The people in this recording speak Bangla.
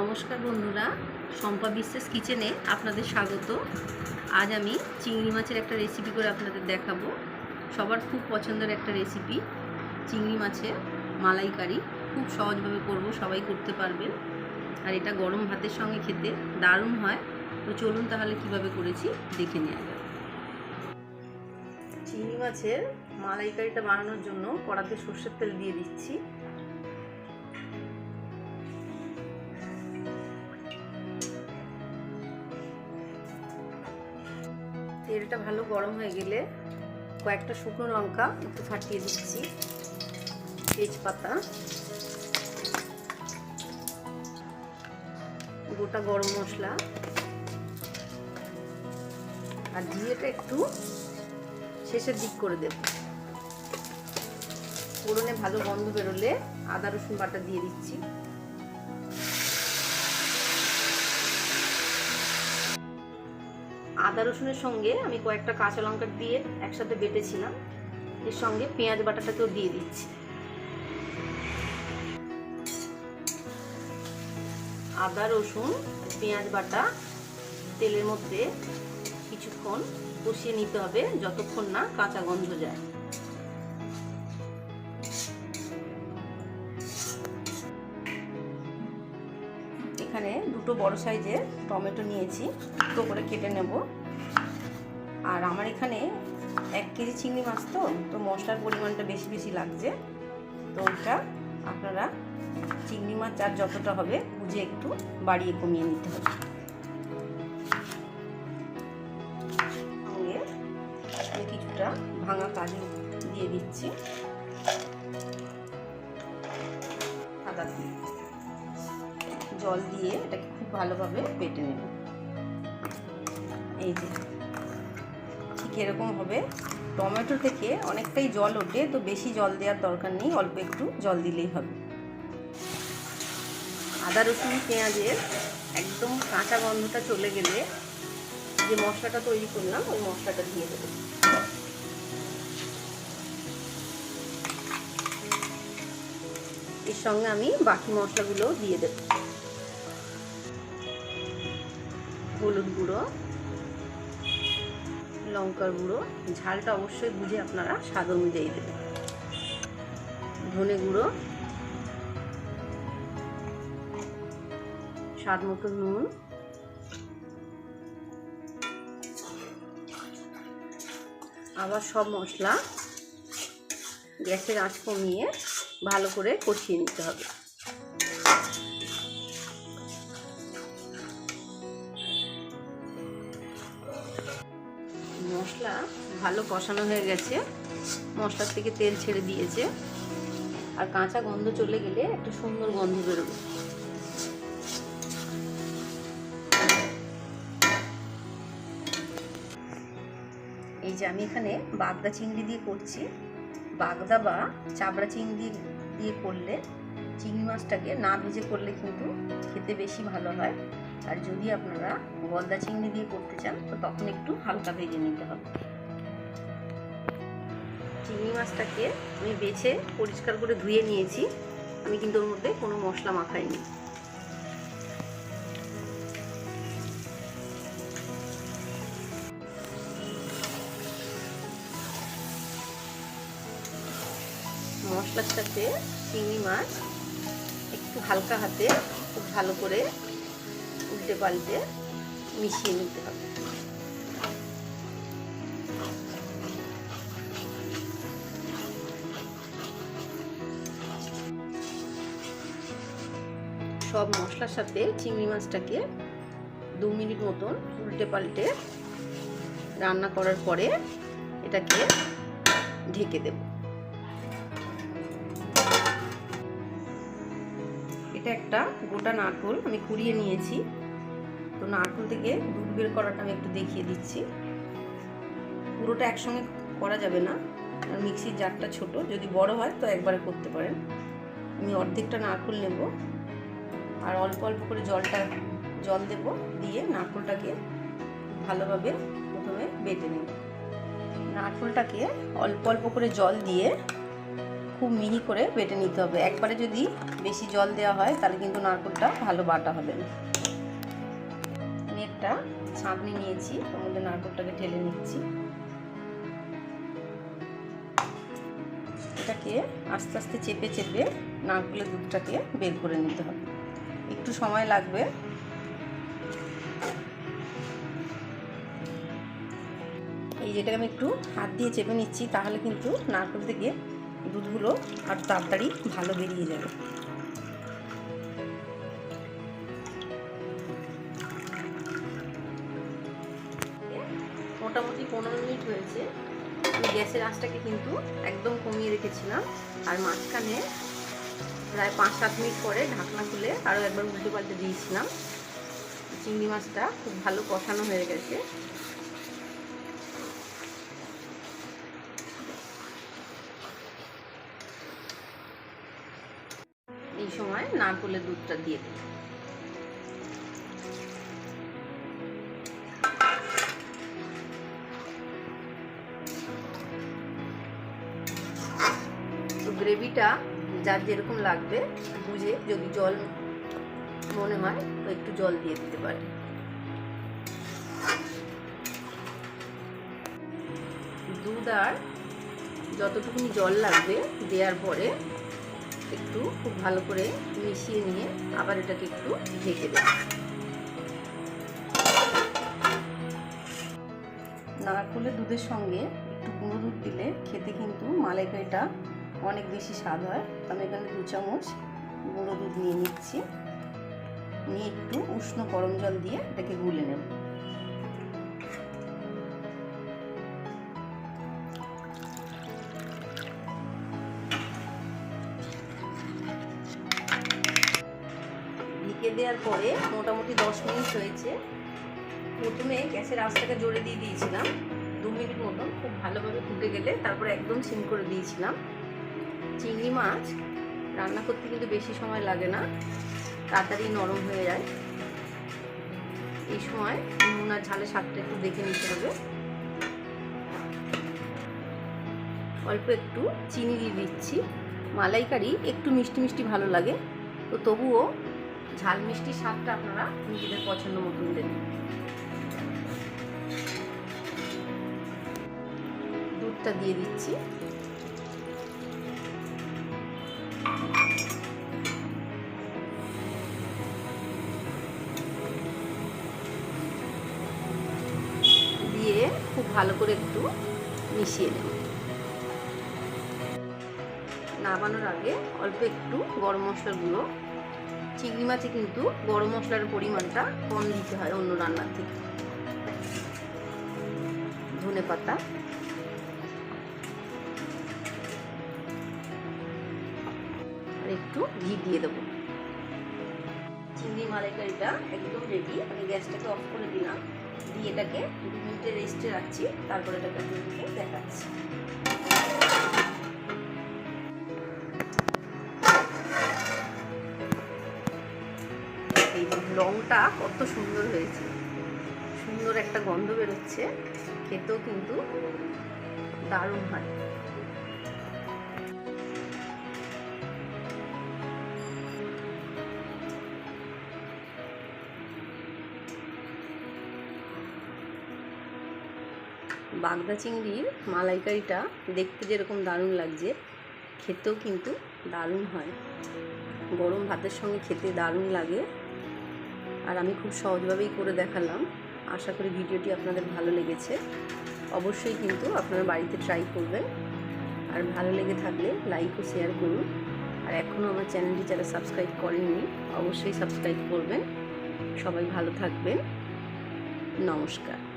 নমস্কার বন্ধুরা, শম্পা বিশ্বাস কিচেনে আপনাদের স্বাগত। আজ আমি চিংড়ি মাছের একটা রেসিপি করে আপনাদের দেখাবো। সবার খুব পছন্দের একটা রেসিপি চিংড়ি মাছের মালাইকারি। খুব সহজভাবে করব, সবাই করতে পারবেন। আর এটা গরম ভাতের সঙ্গে খেতে দারুণ হয়। তো চলুন তাহলে কীভাবে করেছি, দেখে নেওয়া যাক। চিংড়ি মাছের মালাইকারিটা বানানোর জন্য কড়াতে সর্ষের তেল দিয়ে দিচ্ছি। তেলটা ভালো গরম হয়ে গেলে কয়েকটা শুকনো লঙ্কা একটু ফাটিয়ে দিচ্ছি। তেজপাতা। গোটা গরম মশলা। আর জিরেটা একটু শেষের দিক করে দেব। ফোড়নে ভালো গন্ধ বেরোলে আদা রসুন বাটা দিয়ে দিচ্ছি। আদা রসুনের সঙ্গে আমি কয়েকটা কাঁচা লঙ্কা দিয়ে একসাথে বেটেছিলাম। এর সঙ্গে পেঁয়াজ বাটাটাকেও দিয়ে দিচ্ছি। আদা, রসুন, পেঁয়াজ বাটা তেলের মধ্যে কিছুক্ষণ কষিয়ে নিতে হবে, যতক্ষণ না কাঁচা গন্ধ যায়। এখানে দুটো বড় সাইজের টমেটো নিয়েছি, দুটো করে কেটে নেব। আর আমার এখানে এক কেজি চিংড়ি মাছ তো তো মশলার পরিমাণটা বেশি বেশি লাগছে। তো ওইটা আপনারা চিংড়ি মাছ আর যতটা হবে বুঝে একটু বাড়িয়ে কমিয়ে নিতে হবে। সঙ্গে কিছুটা ভাঙা কাজু দিয়ে দিচ্ছি। জল দিয়ে এটাকে খুব ভালোভাবে বেটে নেব। এই যে, ঠিক এরকম হবে। টমেটো থেকে অনেকটাই জল ওঠে, তো বেশি জল দেওয়ার দরকার নেই, অল্প একটু জল দিলেই হবে। আদা, রসুন, পেঁয়াজের একদম কাঁচা গন্ধটা চলে গেলে যে মশলাটা তৈরি করলাম, ওই মশলাটা দিয়ে দেবো। এর সঙ্গে আমি বাকি মশলাগুলো দিয়ে দেব। হলুদ গুঁড়ো, লঙ্কার গুঁড়ো, ঝালটা অবশ্যই বুঝে আপনারা স্বাদ অনুযায়ী দেবেন। ধনে গুঁড়ো, স্বাদ মতো নুন, আবার সব মশলা গ্যাসের আঁচ কমিয়ে ভালো করে কষিয়ে নিতে হবে। ভালো কষানো হয়ে গেছে। মশলার থেকে তেল ছেড়ে দিয়েছে। আর কাঁচা গন্ধ চলে গেলে একটা সুন্দর গন্ধ বেরোবে। এই যে আমি এখানে বাগদা চিংড়ি দিয়ে করছি। বাগদা বা চাবড়া চিংড়ি দিয়ে করলে চিংড়ি মাছটাকে না ভেজে করলে কিন্তু খেতে বেশি ভালো হয়। আর যদি আপনারা গলদা চিংড়ি দিয়ে করতে চান, তো তখন একটু হালকা ভেজে নিতে হবে। চিংড়ি মাছটাকে আমি বেছে পরিষ্কার করে ধুয়ে নিয়েছি। আমি কিন্তু ওর মধ্যে কোনো মশলা মাখাইনি। মশলার সাথে চিংড়ি মাছ একটু হালকা হাতে খুব ভালো করে উল্টে পাল্টে মিশিয়ে নিতে হবে। সব মশলার সাথে চিংড়ি মাছটাকে দু মিনিট মতন উল্টে পাল্টে রান্না করার পরে এটাকে ঢেকে দেব। এটা একটা গোটা নারকোল আমি কুড়িয়ে নিয়েছি। তো নারকোল থেকে দুধ বের করাটা আমি একটু দেখিয়ে দিচ্ছি। পুরোটা একসঙ্গে করা যাবে না। আর মিক্সির জারটা ছোট, যদি বড় হয় তো একবারে করতে পারেন। আমি অর্ধেকটা নারকোল নেব। আর অল্প অল্প করে জলটা, জল দেব, দিয়ে নারকোলটাকে ভালোভাবে প্রথমে বেটে নেব। নারকোলটাকে অল্প অল্প করে জল দিয়ে খুব মিহি করে বেটে নিতে হবে। একবারে যদি বেশি জল দেওয়া হয়, তাহলে কিন্তু নারকেলটা ভালো বাটা হবে। না আমি একটা ছাঁকনি নিয়েছি, ওর মধ্যে নারকেলটাকে ঢেলে নিচ্ছি। এটাকে আস্তে আস্তে চেপে চেপে নারকেলের দুধটাকে বের করে নিতে হবে। একটু সময় লাগবে। এই যেটাকে আমি একটু হাত দিয়ে চেপে নিচ্ছি, তাহলে কিন্তু নারকেল থেকে দুধগুলো আর তাড়াতাড়ি ভালো বেরিয়ে যাবে। মোটামুটি পনেরো মিনিট হয়েছে। গ্যাসের আঁচটাকে কিন্তু একদম কমিয়ে রেখেছিলাম। আর মাঝখানে প্রায় পাঁচ সাত মিনিট পরে ঢাকনা খুলে আরও একবার উল্টে পাল্টে দিয়েছিলাম। চিংড়ি মাছটা খুব ভালো কষানো হয়ে গেছে। এই সময় নারকলের দুধটা দিয়ে দিই। তো গ্রেভিটা যার যেরকম লাগবে, বুঝে যদি জল মনে হয়, তো একটু জল দিয়ে দিতে পারে। দুধ আর যতটুকুনি জল লাগবে দেওয়ার পরে একটু খুব ভালো করে মিশিয়ে নিয়ে আবার এটাকে একটু ঢেকে দেব। নারকলের দুধের সঙ্গে একটু গুঁড়ো দুধ দিলে খেতে কিন্তু মালাইকারিটা অনেক বেশি স্বাদ হয়। আমি এখানে দু চামচ গুঁড়ো দুধ নিয়ে নিচ্ছি। নিয়ে একটু উষ্ণ গরম জল দিয়ে এটাকে গুলে নেব। দেওয়ার পরে মোটামুটি দশ মিনিট হয়েছে। প্রথমে গ্যাসের আঁচটাকে জোরে দিয়ে দিয়েছিলাম। দু মিনিট মতন খুব ভালোভাবে ফুটে গেলে তারপরে একদম সিম করে দিয়েছিলাম। চিংড়ি মাছ। রান্না করতে কিন্তু বেশি সময় লাগে না। তাড়াতাড়ি নরম হয়ে যায়। এই সময় নুন আর ঝালের স্বাদটা একটু দেখে নিতে হবে। অল্প একটু চিনি দিয়ে দিচ্ছি। মালাইকারি একটু মিষ্টি মিষ্টি ভালো লাগে। তো তবুও ঝাল মিষ্টি স্বাদটা আপনারা নিজেদের পছন্দ মতন দেবেন। দুধটা দিয়ে দিচ্ছি। ভালো করে একটু মিশিয়ে নেব। নামানোর আগে অল্প একটু গরম মশলার গুঁড়ো। চিংড়ি মাছে কিন্তু গরম মশলার পরিমাণটা কম দিতে হয় অন্য রান্নার থেকে। ধনে পাতা। আর একটু ঘি দিয়ে দেবো। চিংড়ি মালাইকারিটা একদম রেডি আমি গ্যাসটাকে অফ করে দিলাম। দিয়ে এটাকে দু মিনিটে রেস্টে রাখছি, তারপরে এটাকে আপনাদেরকে দেখাচ্ছি। এই লংটা কত সুন্দর হয়েছে। সুন্দর একটা গন্ধ বেরোচ্ছে, খেতেও কিন্তু দারুণ হয়। বাগদা চিংড়ির মালাইকারিটা দেখতে যেরকম দারুণ লাগছে, খেতেও কিন্তু দারুণ হয়। গরম ভাতের সঙ্গে খেতে দারুণ লাগে। আর আমি খুব সহজভাবেই করে দেখালাম। আশা করি ভিডিওটি আপনাদের ভালো লেগেছে। অবশ্যই কিন্তু আপনারা বাড়িতে ট্রাই করবেন। আর ভালো লেগে থাকলে লাইক ও শেয়ার করুন। আর এখনও আমার চ্যানেলটি যারা সাবস্ক্রাইব করেননি, অবশ্যই সাবস্ক্রাইব করবেন। সবাই ভালো থাকবেন। নমস্কার।